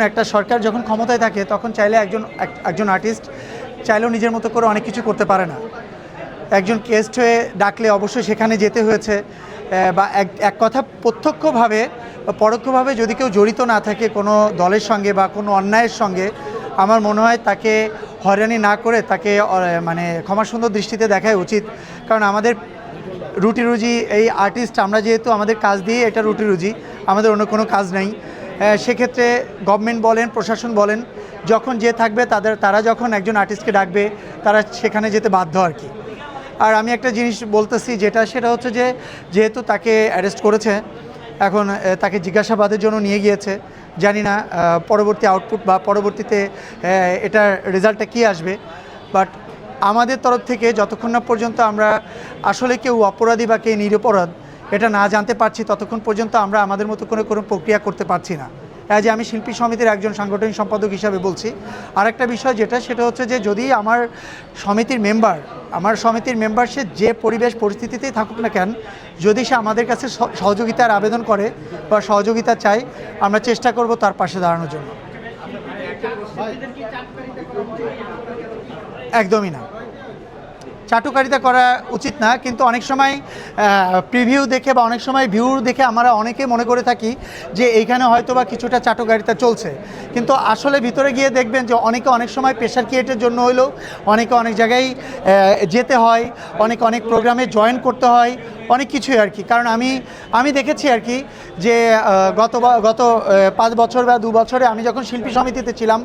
একটা সরকার যখন ক্ষমতায় থাকে, তখন চাইলে একজন এক- একজন আর্টিস্ট চাইলেও নিজের মতো করে অনেক কিছু করতে পারে না। একজন কেস্ট হয়ে ডাকলে অবশ্যই সেখানে যেতে হয়েছে। বা এক এক কথা প্রত্যক্ষভাবে পরোক্ষভাবে যদি কেউ জড়িত না থাকে কোনো দলের সঙ্গে বা কোনো অন্যায়ের সঙ্গে, আমার মনে হয় তাকে হয়রানি না করে তাকে মানে ক্ষমা সুন্দর দৃষ্টিতে দেখাই উচিত। কারণ আমাদের রুটি রুজি এই আর্টিস্ট আমরা যেহেতু আমাদের কাজ দিয়ে এটা রুটি রুজি আমাদের অন্য কোনো কাজ নেই। সেক্ষেত্রে গভর্নমেন্ট বলেন, প্রশাসন বলেন, যখন যে থাকবে তাদের, তারা যখন একজন আর্টিস্টকে ডাকবে, তারা সেখানে যেতে বাধ্য আর কি। আর আমি একটা জিনিস বলতেছি যেটা, সেটা হচ্ছে যে, যেহেতু তাকে অ্যারেস্ট করেছে, এখন তাকে জিজ্ঞাসাবাদের জন্য নিয়ে গিয়েছে, জানি না পরবর্তী আউটপুট বা পরবর্তীতে এটার রেজাল্টটা কী আসবে। বাট আমাদের তরফ থেকে যতক্ষণ না পর্যন্ত আমরা আসলে কেউ অপরাধী বা কে নিরপরাধ এটা না জানতে পারছি, ততক্ষণ পর্যন্ত আমরা আমাদের মতো করে কোনো প্রক্রিয়া করতে পারছি না। অ্যাজ আমি শিল্পী সমিতির একজন সাংগঠনিক সম্পাদক হিসাবে বলছি, আরেকটা বিষয় যেটা, সেটা হচ্ছে যে যদি আমার সমিতির মেম্বার, আমার সমিতির মেম্বার সে যে পরিবেশ পরিস্থিতিতেই থাকুক না কেন, যদি সে আমাদের কাছে সহ- সহযোগিতার আবেদন করে বা সহযোগিতা চায়, আমরা চেষ্টা করব তার পাশে দাঁড়ানোর জন্য। একদমই না। চাটুকারিতা করা উচিত না, কিন্তু অনেক সময় প্রিভিউ দেখে বা অনেক সময় ভিউ দেখে আমরা অনেকে মনে করে থাকি যে এইখানে হয়তো বা কিছুটা চাটুকারিতা চলছে। কিন্তু আসলে ভিতরে গিয়ে দেখবেন যে অনেকে অনেক সময় প্রেশার ক্রিয়েটের জন্য হইলেও অনেকে অনেক জায়গায় যেতে হয়, অনেক অনেক প্রোগ্রামে জয়েন করতে হয় অনেক কিছুই আর কি। কারণ আমি আমি দেখেছি আর কি যে গত গত পাঁচ বছর বা দু বছরে আমি যখন শিল্পী সমিতিতে ছিলাম,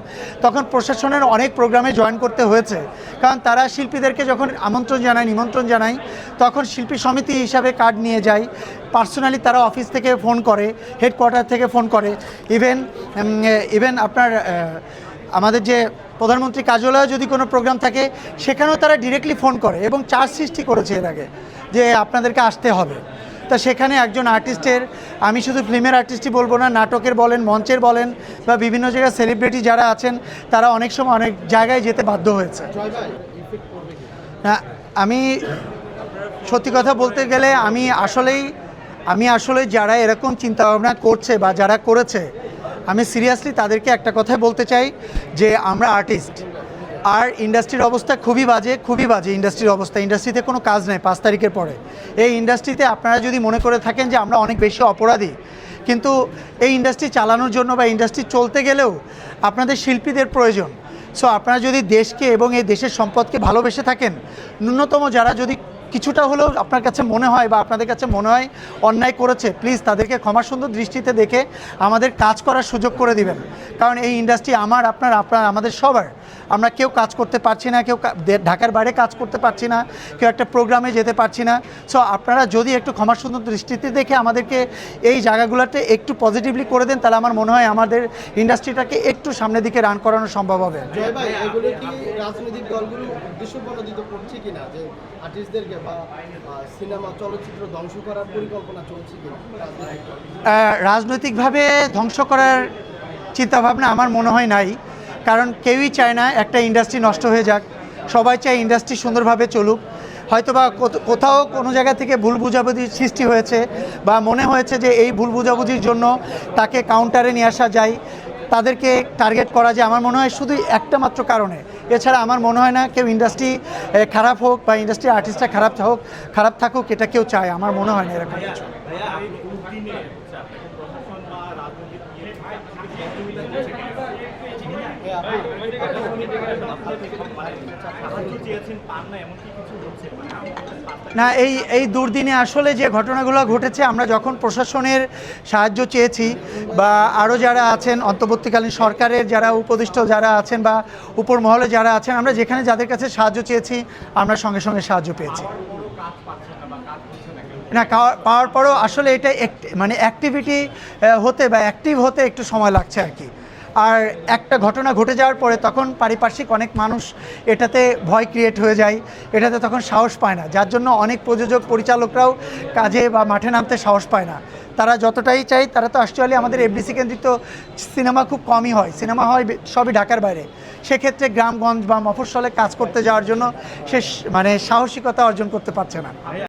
তখন প্রশাসনের অনেক প্রোগ্রামে জয়েন করতে হয়েছে। কারণ তারা শিল্পীদেরকে যখন আমন্ত্রণ জানায়, নিমন্ত্রণ জানায়, তখন শিল্পী সমিতি হিসাবে কার্ড নিয়ে যায়। পার্সোনালি তারা অফিস থেকে ফোন করে, হেডকোয়ার্টার থেকে ফোন করে। ইভেন ইভেন আপনার আমাদের যে প্রধানমন্ত্রী কার্যালয়ে যদি কোনো প্রোগ্রাম থাকে, সেখানেও তারা ডিরেক্টলি ফোন করে এবং চার্জ সৃষ্টি করেছে এর আগে। যে আপনাদেরকে আসতে হবে। তা সেখানে একজন আর্টিস্টের আমি শুধু ফিল্মের আর্টিস্টই বলব না, নাটকের বলেন, মঞ্চের বলেন, বা বিভিন্ন জায়গায় সেলিব্রিটি যারা আছেন, তারা অনেক সময় অনেক জায়গায় যেতে বাধ্য হয়েছে। না, আমি সত্যি কথা বলতে গেলে আমি আসলেই, আমি আসলে যারা এরকম চিন্তাভাবনা করছে বা যারা করেছে, আমি সিরিয়াসলি তাদেরকে একটা কথাই বলতে চাই যে আমরা আর্টিস্ট আর ইন্ডাস্ট্রির অবস্থা খুবই বাজে খুবই বাজে ইন্ডাস্ট্রির অবস্থা। ইন্ডাস্ট্রিতে কোনো কাজ নেই পাঁচ তারিখের পরে। এই ইন্ডাস্ট্রিতে আপনারা যদি মনে করে থাকেন যে আমরা অনেক বেশি অপরাধী, কিন্তু এই ইন্ডাস্ট্রি চালানোর জন্য বা ইন্ডাস্ট্রি চলতে গেলেও আপনাদের শিল্পীদের প্রয়োজন। সো আপনারা যদি দেশকে এবং এই দেশের সম্পদকে ভালোবেসে থাকেন, ন্যূনতম যারা যদি কিছুটা হলেও আপনার কাছে মনে হয় বা আপনাদের কাছে মনে হয় অন্যায় করেছে প্লিজ তাদেরকে ক্ষমা সুন্দর দৃষ্টিতে দেখে আমাদের কাজ করার সুযোগ করে দিবেন। কারণ এই ইন্ডাস্ট্রি আমার, আপনার আপনার, আমাদের সবার। আমরা কেউ কাজ করতে পারছি না কেউ ঢাকার বাইরে কাজ করতে পারছি না কেউ একটা প্রোগ্রামে যেতে পারছি না। সো আপনারা যদি একটু ক্ষমা সুন্দর দৃষ্টিতে দেখে আমাদেরকে এই জায়গাগুলোতে একটু পজিটিভলি করে দেন তাহলে আমার মনে হয় আমাদের ইন্ডাস্ট্রিটাকে একটু সামনের দিকে রান করানো সম্ভব হবে। জয় ভাই এগুলো কি রাজনৈতিক দলগুলো উদ্দেশ্য প্রণোদিত করছে কিনা? যে আর্টিস্টদেরকে বা সিনেমা চলচ্চিত্র ধ্বংস করার পরিকল্পনা চলছে কিনা? রাজনৈতিক দল? আহ, রাজনৈতিকভাবে ধ্বংস করার চিন্তাভাবনা আমার মনে হয় নাই। কারণ কেউই চায় না একটা ইন্ডাস্ট্রি নষ্ট হয়ে যাক। সবাই চায় ইন্ডাস্ট্রি সুন্দরভাবে চলুক। হয়তোবা কোথ- কোথাও কোনো জায়গা থেকে ভুল বুঝাবুঝির সৃষ্টি হয়েছে বা মনে হয়েছে যে এই ভুল বুঝাবুঝির জন্য তাকে কাউন্টারে নিয়ে আসা যায়। তাদেরকে টার্গেট করা যায়। আমার মনে হয় শুধু একটা মাত্র কারণে। এছাড়া আমার মনে হয় না কেউ ইন্ডাস্ট্রি খারাপ হোক বা ইন্ডাস্ট্রি আর্টিস্টরা খারাপ হোক খারাপ থাকুক, এটা কেউ চায়। আমার মনে হয় না এরকম কিছু। না, এই এই দুর্দিনে আসলে যে ঘটনাগুলো ঘটেছে, আমরা যখন প্রশাসনের সাহায্য চেয়েছি বা আরও যারা আছেন, অন্তর্বর্তীকালীন সরকারের যারা উপদিষ্ট যারা আছেন বা উপর মহলে যারা আছেন, আমরা যেখানে যাদের কাছে সাহায্য চেয়েছি, আমরা সঙ্গে সঙ্গে সাহায্য পেয়েছি। না পাওয়ার পরও আসলে এটা মানে অ্যাক্টিভিটি হতে বা অ্যাক্টিভ হতে একটু সময় লাগছে আর কি। আর একটা ঘটনা ঘটে যাওয়ার পরে তখন পারিপার্শ্বিক অনেক মানুষ এটাতে ভয় ক্রিয়েট হয়ে যায়, এটাতে তখন সাহস পায় না। যার জন্য অনেক প্রযোজক, পরিচালকরাও কাজে বা মাঠে নামতে সাহস পায় না। তারা যতটাই চাই, তারা তো অ্যাকচুয়ালি আমাদের এফডিসি কেন্দ্রিক তো সিনেমা খুব কমই হয়। সিনেমা হয় সবই ঢাকার বাইরে। সেক্ষেত্রে গ্রামগঞ্জ বা মফস্বলে কাজ করতে যাওয়ার জন্য সে মানে সাহসিকতা অর্জন করতে পারছে না।